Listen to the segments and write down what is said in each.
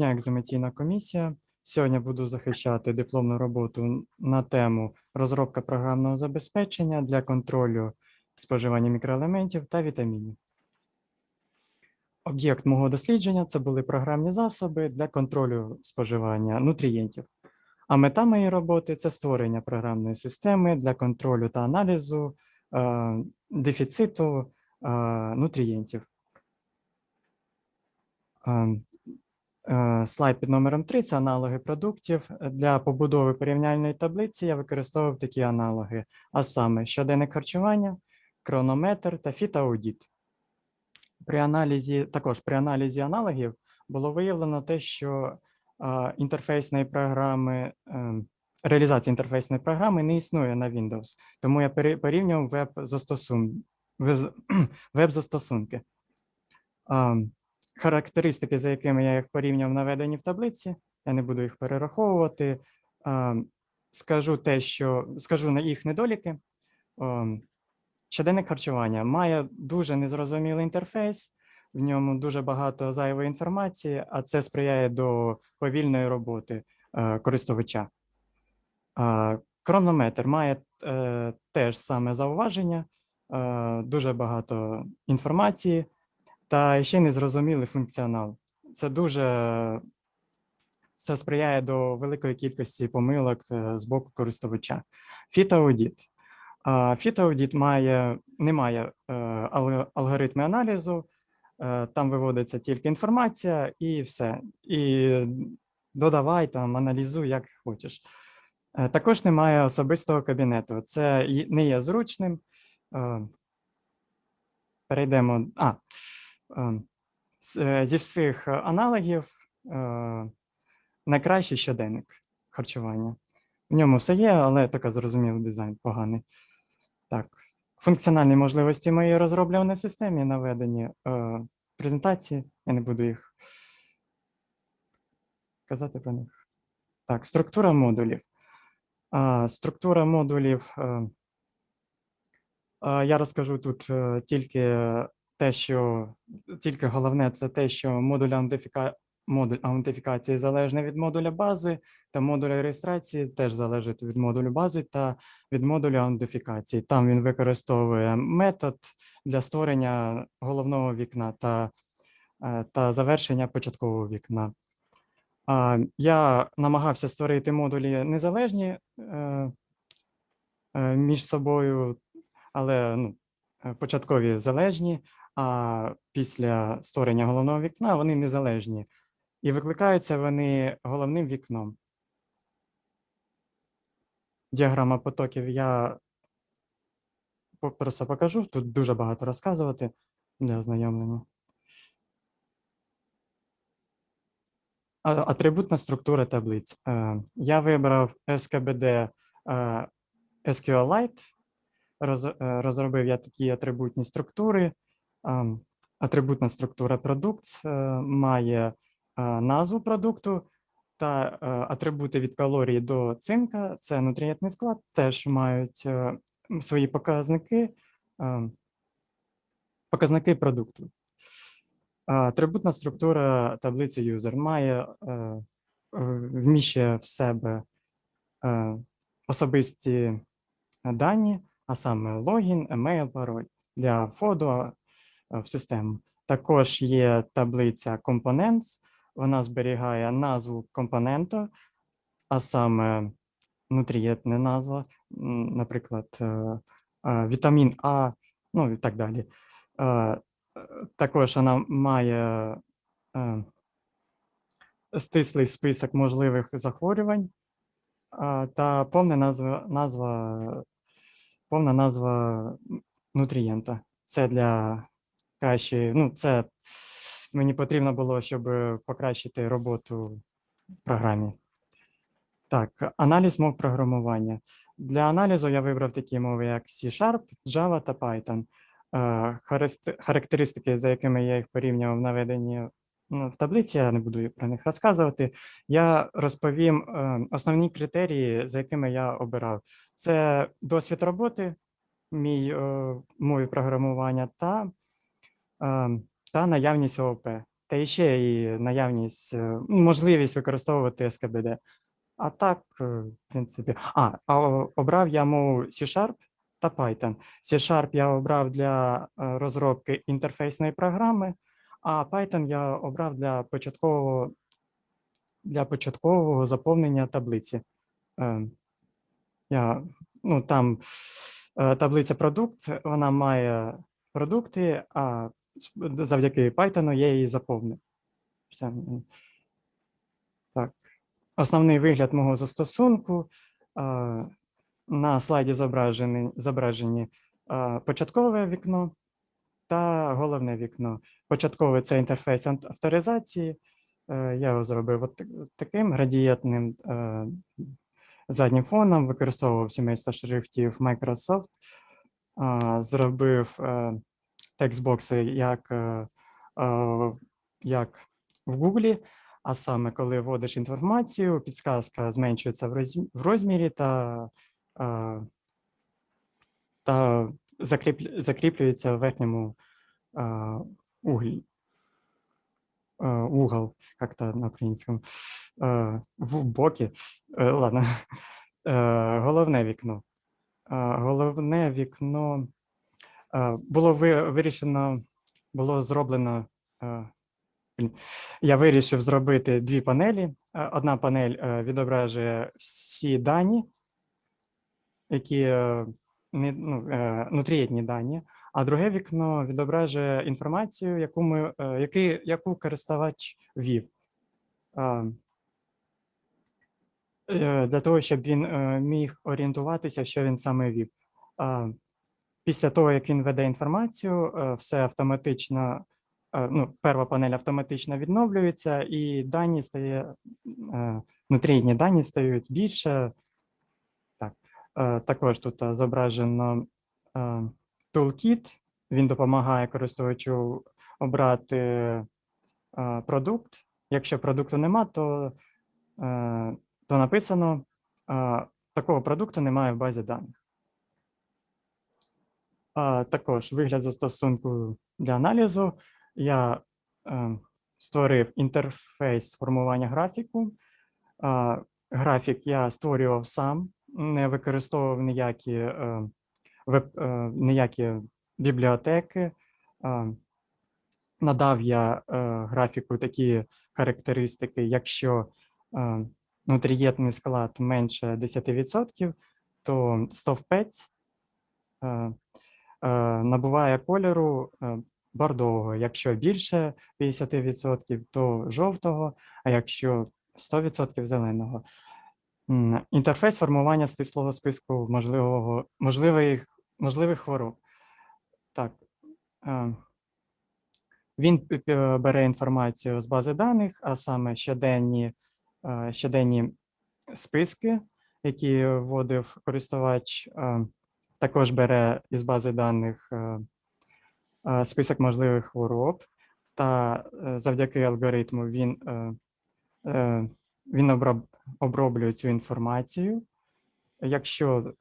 Я екзаменаційна комісія. Сьогодні буду захищати дипломну роботу на тему розробка програмного забезпечення для контролю споживання мікроелементів та вітамінів. Об'єкт мого дослідження це були програмні засоби для контролю споживання нутрієнтів. А мета моєї роботи це створення програмної системи для контролю та аналізу е, дефіциту е, нутрієнтів. Е, Е, Слайд під номером 3 – це аналоги продуктів. Для побудови порівняльної таблиці я використовував такі аналоги, а саме щоденник харчування, кронометр та фітоаудіт. При аналізі, також при аналізі аналогів було виявлено те, що е, інтерфейсної програми, е, реалізація інтерфейсної програми не існує на Windows, тому я порівнював веб-застосунки. Ам, характеристики, за якими я їх порівняв, наведені в таблиці. Я не буду їх перераховувати. Скажу те, що скажу на їх недоліки. Щоденник харчування має дуже незрозумілий інтерфейс, в ньому дуже багато зайвої інформації, а це сприяє до повільної роботи е, користувача. А, Хронометр має е, теж саме зауваження, е, дуже багато інформації та ще незрозумілий функціонал. Це дуже це сприяє до великої кількості помилок е, з боку користувача. Фітоаудіт. Фітоаудіт має, не має е, алгоритми аналізу, е, там виводиться тільки інформація і все. І додавай там, аналізуй, як хочеш. Також немає особистого кабінету. Це не є зручним. Перейдемо. А, зі всіх е, аналогів е, найкращий щоденник харчування. В ньому все є, але така зрозумілий дизайн поганий. Так, функціональні можливості моєї розроблюваної системи наведені е, в презентації. Я не буду їх казати про них. Так, структура модулів. Структура модулів. е, е, Я розкажу тут е, тільки те, що тільки головне це те, що модуль аутентифіка... модуль аутентифікації залежний від модуля бази, та модуль реєстрації теж залежить від модулю бази та від модулю аутентифікації. Там він використовує метод для створення головного вікна та, е, та завершення початкового вікна. Я намагався створити модулі незалежні е, е, між собою, але ну, початкові залежні, а після створення головного вікна вони незалежні. І викликаються вони головним вікном. Діаграма потоків я просто покажу. Тут дуже багато розказувати для ознайомлення. Атрибутна структура таблиць. Е, Я вибрав SKBD е, SQLite. Е, Розробив я такі атрибутні структури. Атрибутна структура продукт е, має е, назву продукту та е, атрибути від калорії до цинка. Це нутрієнтний склад, теж мають свої показники, е, показники продукту. Атрибутна структура таблиці user має вміщує в себе особисті дані, а саме логін, емейл, пароль для входу в систему. Також є таблиця Components, вона зберігає назву компонента, а саме нутрієнтна назва, наприклад, е, е, вітамін А, ну і так далі. Е, Також вона має стислий список можливих захворювань та повна назва, назва, повна назва нутрієнта. Це для кращої, ну, це мені потрібно було, щоб покращити роботу в програмі. Так, аналіз мов програмування. Для аналізу я вибрав такі мови, як C-Sharp, Java та Python. Е, Характеристики, за якими я їх порівнював, наведені ну, в таблиці, я не буду про них розказувати. Я розповім е, основні критерії, за якими я обирав. Це досвід роботи, мій е, мові програмування та, та наявність ООП. та ще і наявність, е, можливість використовувати СКБД. А так, е, в принципі, а, а обрав я мову C-Sharp та Python. C-Sharp я обрав для е, розробки інтерфейсної програми, а Python я обрав для початкового, для початкового заповнення таблиці. Е, Я, ну, там таблиця продукт, вона має продукти, а завдяки Python я її заповнив. Так. Основний вигляд мого застосунку. На слайді зображені, зображені початкове вікно та головне вікно. Початкове це інтерфейс авторизації. Е, Я його зробив от таким градієнтним е, заднім фоном, використовував сімейство шрифтів Microsoft, зробив е, текстбокси як, е, е, як в Гуглі, а саме, коли вводиш інформацію, підсказка зменшується в розмірі та, е, та закріплюється в верхньому углі. Угол, как-то на українському. В боки. Ладно. Головне вікно. Головне вікно було ви- вирішено, було зроблено. е, Я вирішив зробити дві панелі. Е, Одна панель е, відображує всі дані, які е, не, ну, е, нутрієтні дані, а друге вікно відображує інформацію, яку ми, е, який, яку користувач ввів. Е, е, Для того, щоб він е, міг орієнтуватися, що він саме ввів. Після того, як він веде інформацію, е, все автоматично, е, ну, перша панель автоматично відновлюється, і дані стає, е, внутрішні дані стають більше. Так. Також тут зображено toolkit. Він допомагає користувачу обрати продукт. Якщо продукту нема, то, то написано такого продукту немає в базі даних. Також вигляд застосунку для аналізу. Я е, створив інтерфейс формування графіку. Графік я створював сам, не використовував ніякі, е, е, ніякі бібліотеки. Надав я графіку такі характеристики, якщо е, нутрієтний склад менше 10%, то стовпець е, набуває кольору е, бордового. Якщо більше 50%, то жовтого, а якщо 100% зеленого. Інтерфейс формування стислого списку можливого, можливих, можливих хвороб. Так. е, Він бере інформацію з бази даних, а саме щоденні, е, щоденні списки, які вводив користувач, е, також бере із бази даних е, е, список можливих хвороб, та е, завдяки алгоритму він, він оброблює цю інформацію. Якщо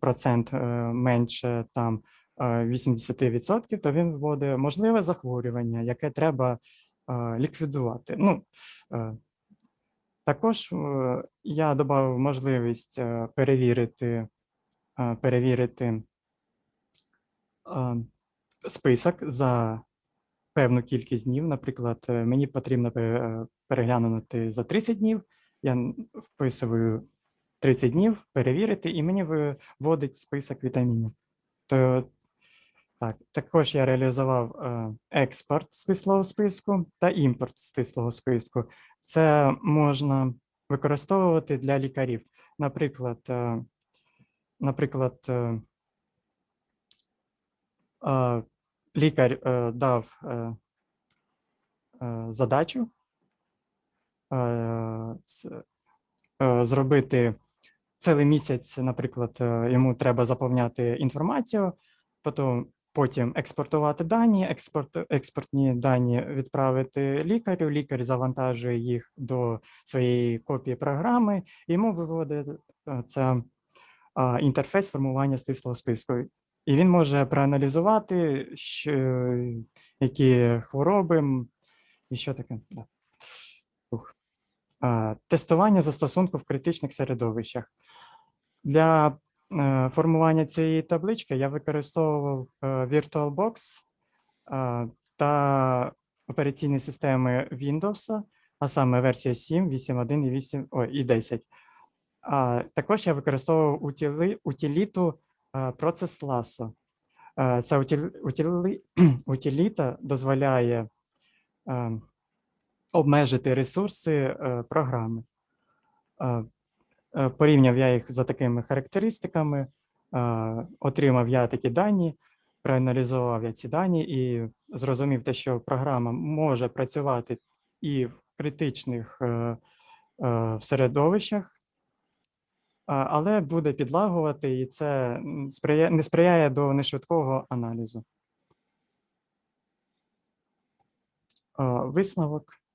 процент менше там е, 80%, то він вводить можливе захворювання, яке треба ліквідувати. Ну, також я додав можливість перевірити, перевірити список за певну кількість днів. Наприклад, е, мені потрібно е, переглянути за 30 днів. Я вписую 30 днів, перевірити, і мені виводить список вітамінів. То так, також я реалізував е, експорт стислого списку та імпорт стислого списку. Це можна використовувати для лікарів. Наприклад, наприклад, е, лікар е, дав е, задачу зробити цілий місяць, наприклад, йому треба заповняти інформацію, потім, потім експортувати дані, експорт, експортні дані відправити лікарю, лікар завантажує їх до своєї копії програми, йому виводить а, інтерфейс формування стислого списку. І він може проаналізувати, що, які хвороби і що таке. Тестування застосунку в критичних середовищах. Для е, формування цієї таблички я використовував е, VirtualBox та операційні системи Windows, а саме версія 7, 8.1 і 8, ой, і 10. Також я використовував утіли, е, Process Е, Ця утіли, утіли, утиліта дозволяє обмежити ресурси е, програми. Е, Порівняв я їх за такими характеристиками, отримав я такі дані, проаналізував я ці дані і зрозумів те, що програма може працювати і в критичних е, середовищах, але буде підлагувати, і це сприяє, не сприяє до нешвидкого аналізу. Висновок.